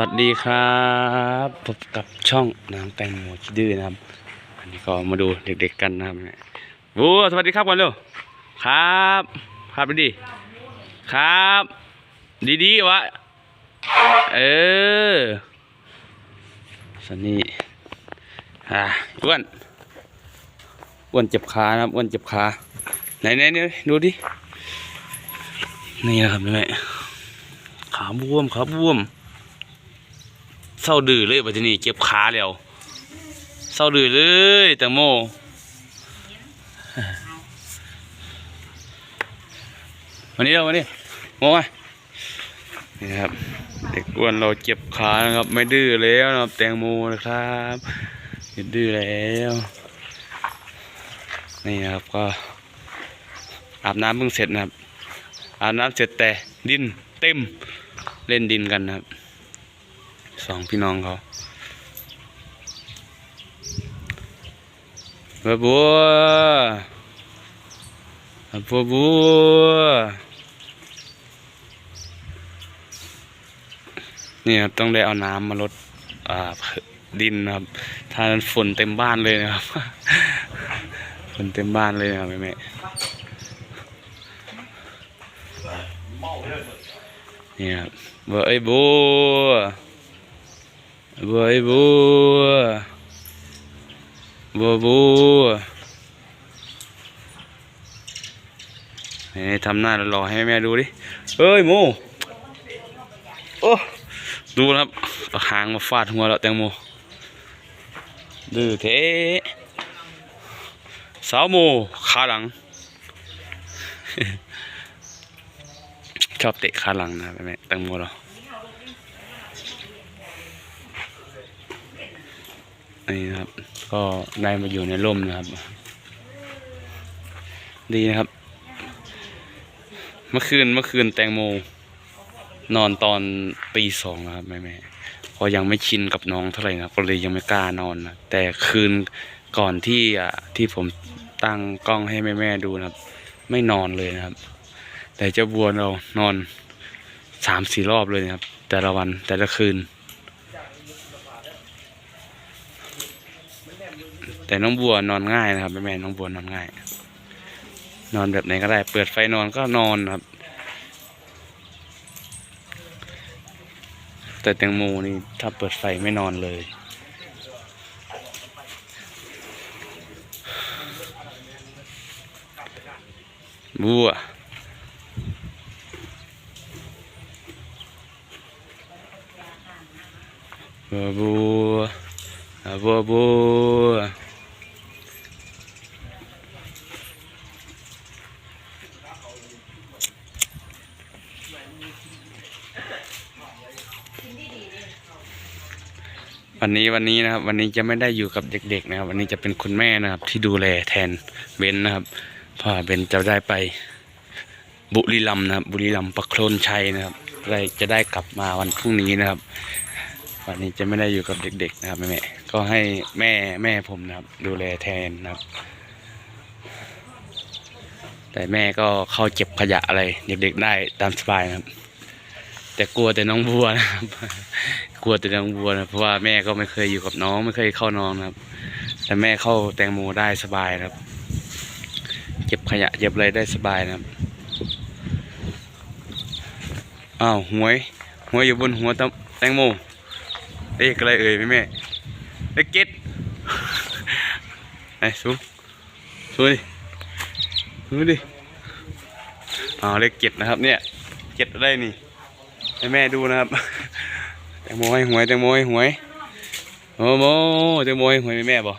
วัสดีครับพบกับช่องน้ำแตงโมคิดดื้อนะครับ อันนี้ก็มาดูเด็กๆกันนะครับเนี่ยบูสวัสดีครับก่อนเร็วครับ ครับดีครับ ดีๆวะเออสันนี่อะอ้วนอ้วนเจ็บขานะครับอ้วนเจ็บขาไหนไหนๆเนี่ยดูดินี่นะครับแม่ขาบวมขาบวม เศร้าดื้อเลยปัจจุบันเจ็บขาแล้วเศร้าดื้อเลยแตงโมวันนี้เราวันนี้โมมานี่ครับ เด็กอ้วนเราเจ็บขานะครับ ไม่ดื้อแล้วนะครับ แตงโมนะครับไม่ดื้อแล้วนี่นะครับก็ อาบน้ำเพิ่งเสร็จนะครับ อาบน้ำเสร็จแต่ดินเต็มเล่นดินกันนะครับ สองพี่น้องเขาบัวบัวบัวบัวนี่ครับต้องได้เอาน้ำมาลดอ่าดินนะครับถ้าฝนเต็มบ้านเลยนะครับ ฝนเต็มบ้านเลยนะครับแม่แม่นี่ครับบัวเอ้บัว บัวบัวบัวบัวนี่ทำหน้ารอให้แม่ดูดิเอ้ยโมโอ้ดูนะครับเอาหางมาฟาดหัวแล้วแตงโมดื้อเทสาวโมขาหลัง ชอบเตะขาหลังนะแม่แตงโมเรา นี่นะครับ ก็ได้มาอยู่ในร่มนะครับ ดีนะครับ เมื่อคืนเมื่อคืนแตงโม นอนตอนตีสองนะครับแม่แม่เพอยังไม่ชินกับน้องเท่าไหร่นะก็เลยยังไม่กล้านอนนะแต่คืนก่อนที่อะที่ผมตั้งกล้องให้แม่แม่ดูนะครับ ไม่นอนเลยนะครับ แต่เจ้าบัวเรานอนสามสี่รอบเลยนะครับ แต่ละวันแต่ละคืน แต่น้องบัวนอนง่ายนะครับแม่แม่น้องบัวนอนง่าย นอนแบบไหนก็ได้ เปิดไฟนอนก็นอนครับ แต่แตงโมนี่ถ้าเปิดไฟไม่นอนเลย บัวบัวบัวบัว วันนี้วันนี้นะครับ วันนี้จะไม่ได้อยู่กับเด็ก ๆ นะครับ วันนี้จะเป็นคุณแม่นะครับ ที่ดูแลแทนเบนนะครับเพราะว่าเบนจะได้ไปบุรีรัมนะครับ บุรีรัมประโคลนชัยนะครับได้จะได้กลับมาวันพรุ่งนี้นะครับ วันนี้จะไม่ได้อยู่กับเด็ก ๆ นะครับแม่ก็ให้แม่แม่ผมนะครับ ดูแลแทนนะครับ แต่แม่ก็เข้าเก็บขยะอะไรเด็กๆได้ตามสบายนะครับ แต่กลัวแต่น้องบัวนะครับกลัวแต่น้องบัวนะเพราะว่าแม่ก็ไม่เคยอยู่กับน้องไม่เคยเข้านอนนะครับ แต่แม่เข้าแตงโมได้สบายนะครับเก็บขยะเก็บอะไรได้สบายนะครับอ้าวหวยหวยอยู่บนหัวตแตงโมเลขอะไรเอ่ยแม่แม่เลขเจ็ดไอ้สูสูดิสูดิอ้าวเลขเจ็ดนะครับเนี่ยเจ็ดอะไรนี่ ให้แม่ดูนะครับแตงโมให้หวยแตงโมให้หวยโอ้โมแตงโมให้หวยแม่บอก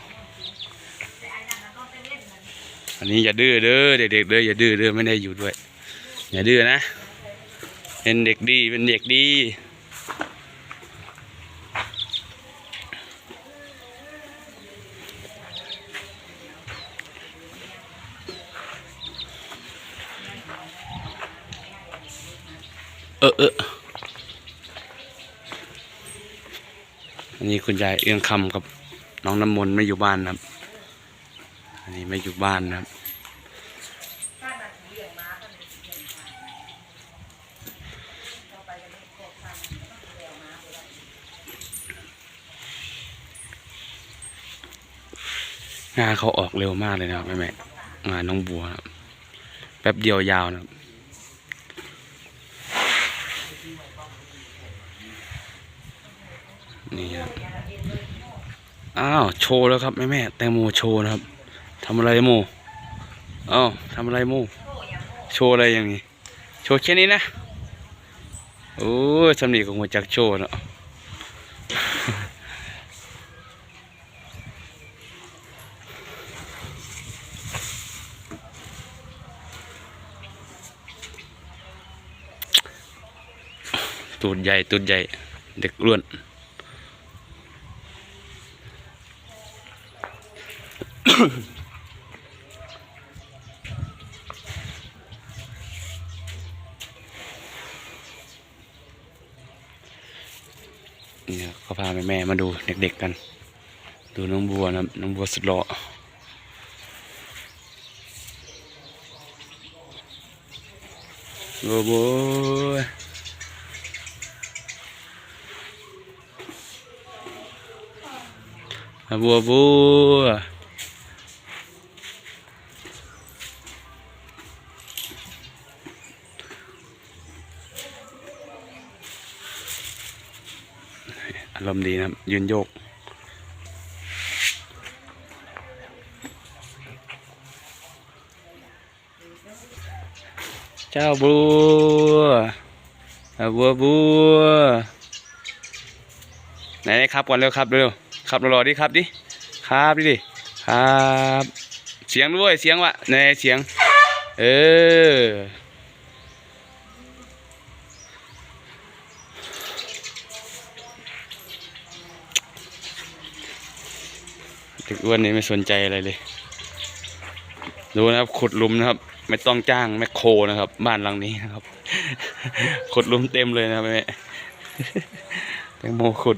อันนี้อย่าดื้อเด้อเด็กๆเด้ออย่าดื้อเด้อไม่ได้อยู่ด้วย อย่าดื้อนะ เป็นเด็กดีเป็นเด็กดีเออเออ นี่คุณยายเอื้องคำกับน้องน้ำมนต์ไม่อยู่บ้านครับ อันนี้ไม่อยู่บ้านนะครับ งานเขาออกเร็วมากเลยนะครับแม่แม่งานน้องบัวแป๊บเดียวยาวนะครับ นี่ครับอ้าวโชว์แล้วครับแม่แม่แตงโมโชว์นะครับทำอะไรโมอ้าวทำอะไรโมโชว์อะไรอย่างนี้ โชว์แค่นี้นะโอ้ยสำนีของหัวจักโชว์เนาะตูดใหญ่ตูดใหญ่ เด็กล้วน นี่ยเขาพาแม่แม่มาดูเด็กๆกัน ดูน้องบัวนะน้องบัวสุดหล่อบัวบัวบัวบัว อารมณ์ดีนะครับ ยืนโยก เจ้าบัวบัวบัวไหนๆครับก่อนเร็วครับเร็วขับรอดิครับดิครับดิดิครับ เสียงด้วยเสียงวะไหนเสียง เออ เด็กอ้วนนี่ไม่สนใจอะไรเลย ดูนะครับ ขุดลุมนะครับ ไม่ต้องจ้างแมคโครนะครับ บ้านหลังนี้นะครับ ขุดลุมเต็มเลยนะครับแม่แตงโมขุด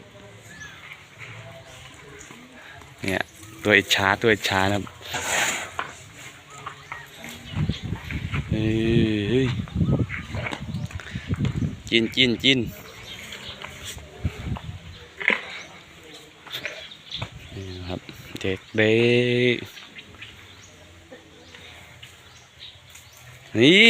เนี่ย ตัวอิจฉาตัวอิจฉานะครับเฮ้ย จินจินจินน เด็กเด็กนี่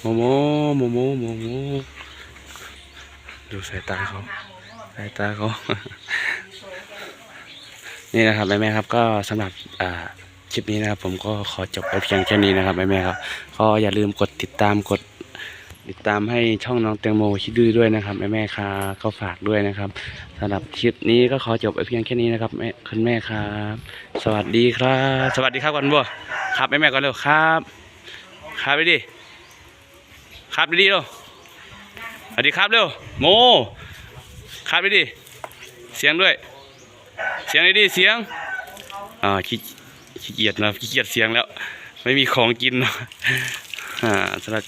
โมโมโมโมโมโม ดูสายตาเขาสายตาเขา นี่นะครับแม่แม่ครับ ก็สำหรับอ่าคลิปนี้นะครับผมก็ขอจบไปเพียงแค่นี้นะครับแม่แม่ครับก็อย่าลืมกดติดตามกดติดตามให้ช่องน้องแตงโมคิดดื้อด้วยนะครับแม่แม่ครับก็ฝากด้วยนะครับสำหรับคลิปนี้ก็ขอจบไปเพียงแค่นี้นะครับแม่คุณแม่ครับ สวัสดีครับ สวัสดีครับก่อนบัวครับแม่แม่ก่อนเร็วครับ ครับไปดิครับไปดิเร็ว วัสดีครับเร็วโมครับไปดิเสียงด้วย เสียงดีๆเสียงอ่าขี้ขี้เกียจนะขี้เกียจเสียงแล้ว ไม่มีของกินนอะอ่าสำหรับ